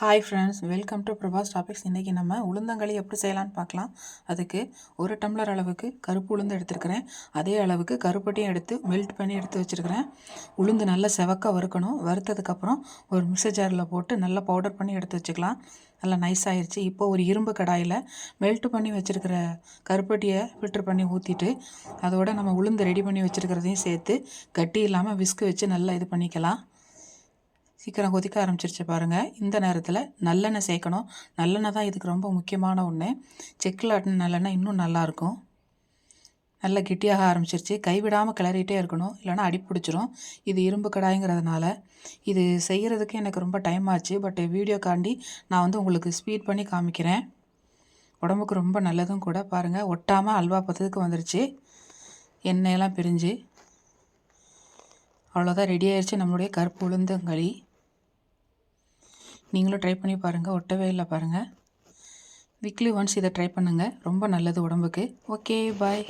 Hi friends welcome to Prabhas topics இன்றைக்கி நம்ம உளுந்தங்களி எப்படி செய்யலான்னு பார்க்கலாம். அதுக்கு ஒரு டம்ளர் அளவுக்கு கருப்பு உளுந்து எடுத்துருக்கிறேன். அதே அளவுக்கு கருப்பட்டியும் எடுத்து மெல்ட் பண்ணி எடுத்து வச்சுருக்கிறேன். உளுந்து நல்லா செவக்க வறுக்கணும். வறுத்ததுக்கப்புறம் ஒரு மிக்சர் ஜாரில் போட்டு நல்லா பவுடர் பண்ணி எடுத்து வச்சுக்கலாம். நல்லா நைஸ் ஆயிடுச்சு இப்போ ஒரு இரும்பு கடாயில் மெல்ட் பண்ணி வச்சுருக்கிற கருப்பட்டியை ஃபில்ட்ரு பண்ணி ஊற்றிட்டு அதோட நம்ம உளுந்து ரெடி பண்ணி வச்சுருக்கிறதையும் சேர்த்து கட்டி இல்லாமல் விஸ்கு வச்சு நல்லா இது பண்ணிக்கலாம். சீக்கிரம் கொதிக்க ஆரம்பிச்சிருச்சு பாருங்கள் இந்த நேரத்தில் நல்லெண்ணெய் சேர்க்கணும். நல்லெண்ணெய் தான் இதுக்கு ரொம்ப முக்கியமான ஒன்று செக்கில் ஆட்டின நல்லெண்ணெய் இன்னும் நல்லாயிருக்கும் நல்லா கெட்டியாக ஆரம்பிச்சிருச்சு. கைவிடாமல் கிளறிட்டே இருக்கணும். இல்லைனா அடி பிடிச்சிரும். இது இரும்பு கடாய்ங்கிறதுனால. இது செய்கிறதுக்கு எனக்கு ரொம்ப டைம் ஆச்சு. பட் வீடியோக்காண்டி நான் வந்து உங்களுக்கு ஸ்பீட் பண்ணி காமிக்கிறேன். உடம்புக்கு ரொம்ப நல்லதும் கூட பாருங்கள் ஒட்டாமல் அல்வா பத்ததுக்கு வந்துருச்சு. எண்ணெயெல்லாம் பிரிஞ்சு. அவ்வளோதான் ரெடி ஆயிடுச்சு நம்மளுடைய கருப்பு உளுந்தங்களி. நீங்களும் ட்ரை பண்ணி பாருங்கள் ஒட்டவே இல்லை பாருங்கள் வீக்லி ஒன்ஸ் இதை ட்ரை பண்ணுங்கள் ரொம்ப நல்லது உடம்புக்கு. Okay bye